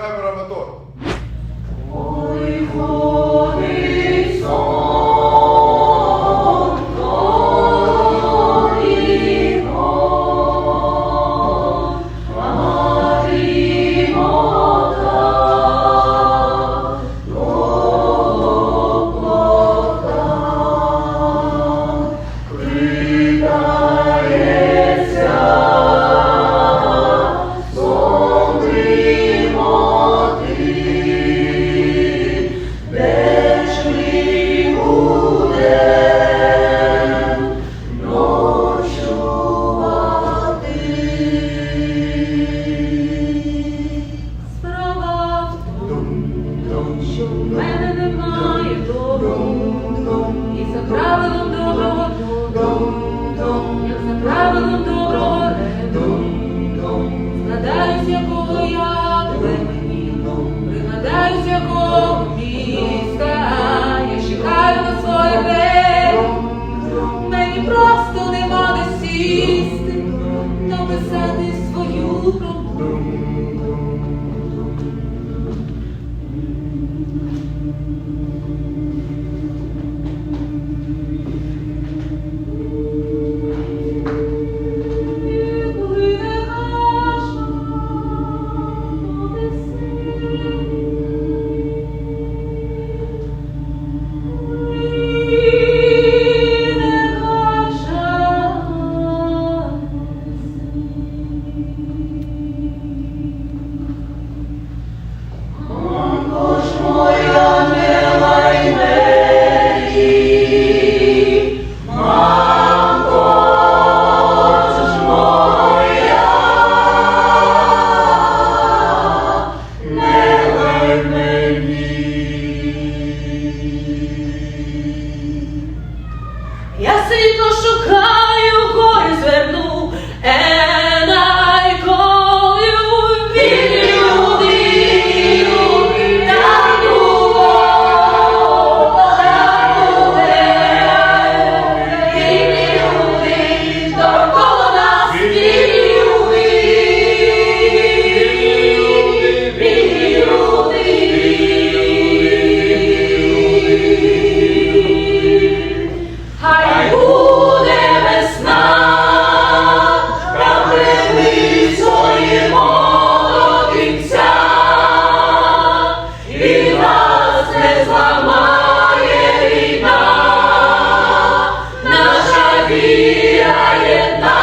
câmera, motor. Thank you. Я сильно шо 天呐